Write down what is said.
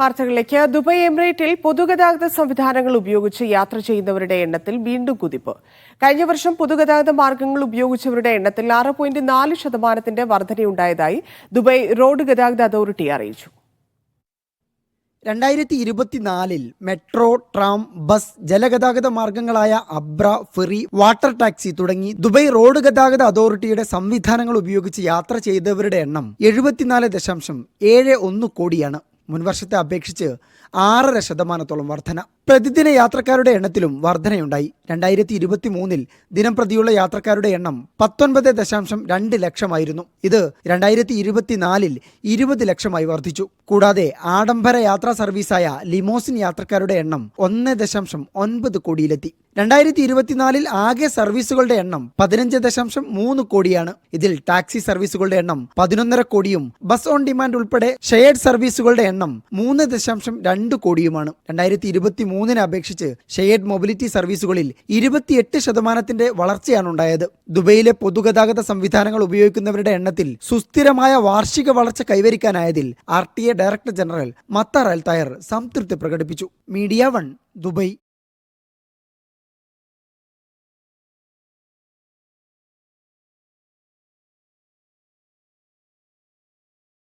വാർത്തകളിലേക്ക്. ദുബായ് എമിറേറ്റിൽ പൊതുഗതാഗത സംവിധാനങ്ങൾ ഉപയോഗിച്ച് യാത്ര ചെയ്യുന്നവരുടെ എണ്ണത്തിൽ വീണ്ടും കുതിപ്പ്. കഴിഞ്ഞ വർഷം പൊതുഗതാഗത മാർഗങ്ങൾ ഉപയോഗിച്ചവരുടെ എണ്ണത്തിൽ ആറ് പോയിന്റ് നാല് ശതമാനത്തിന്റെ വർധനയുണ്ടായതായി ദുബായ് റോഡ് ഗതാഗത അതോറിറ്റി അറിയിച്ചു. രണ്ടായിരത്തി ഇരുപത്തിനാലിൽ മെട്രോ ട്രാം ബസ് ജലഗതാഗത മാർഗങ്ങളായ അബ്ര ഫെറി വാട്ടർ ടാക്സി തുടങ്ങി ദുബൈ റോഡ് ഗതാഗത അതോറിറ്റിയുടെ സംവിധാനങ്ങൾ ഉപയോഗിച്ച് യാത്ര ചെയ്തവരുടെ എണ്ണം എഴുപത്തിനാല് ദശാംശം ഏഴ് ഒന്ന് കോടിയാണ്. മുൻവർഷത്തെ അപേക്ഷിച്ച് ആറര ശതമാനത്തോളം വർധന. പ്രതിദിന യാത്രക്കാരുടെ എണ്ണത്തിലും വർധനയുണ്ടായി. രണ്ടായിരത്തി ഇരുപത്തി മൂന്നിൽ ദിനം പ്രതിയുള്ള യാത്രക്കാരുടെ എണ്ണം പത്തൊൻപത് ദശാംശം രണ്ട് ലക്ഷമായിരുന്നു. ഇത് രണ്ടായിരത്തി ഇരുപത്തിനാലിൽ ഇരുപത് ലക്ഷമായി വർദ്ധിച്ചു കൂടാതെ ആഡംബര യാത്രാ സർവീസായ ലിമോസിൻ യാത്രക്കാരുടെ എണ്ണം ഒന്ന് ദശാംശം ഒൻപത് കോടിയിലെത്തി. രണ്ടായിരത്തി ഇരുപത്തിനാലിൽ ആകെ സർവീസുകളുടെ എണ്ണം പതിനഞ്ച് ദശാംശം മൂന്ന് കോടിയാണ്. ഇതിൽ ടാക്സി സർവീസുകളുടെ എണ്ണം പതിനൊന്നര കോടിയും ബസ് ഓൺ ഡിമാൻഡ് ഉൾപ്പെടെ ഷെയർഡ് സർവീസുകളുടെ എണ്ണം മൂന്ന് ദശാംശം രണ്ട് കോടിയുമാണ്. രണ്ടായിരത്തി ഇരുപത്തി മൂന്നിനെ അപേക്ഷിച്ച് ഷെയർഡ് മൊബിലിറ്റി സർവീസുകളിൽ ഇരുപത്തിയെട്ട് ശതമാനത്തിന്റെ വളർച്ചയാണ് ഉണ്ടായത് ദുബൈയിലെ പൊതുഗതാഗത സംവിധാനങ്ങൾ ഉപയോഗിക്കുന്നവരുടെ എണ്ണത്തിൽ സുസ്ഥിരമായ വാർഷിക വളർച്ച കൈവരിക്കാനായതിൽ R T A director general Mattar Al Tayer സംതൃപ്തി പ്രകടിപ്പിച്ചു. Media one Dubai.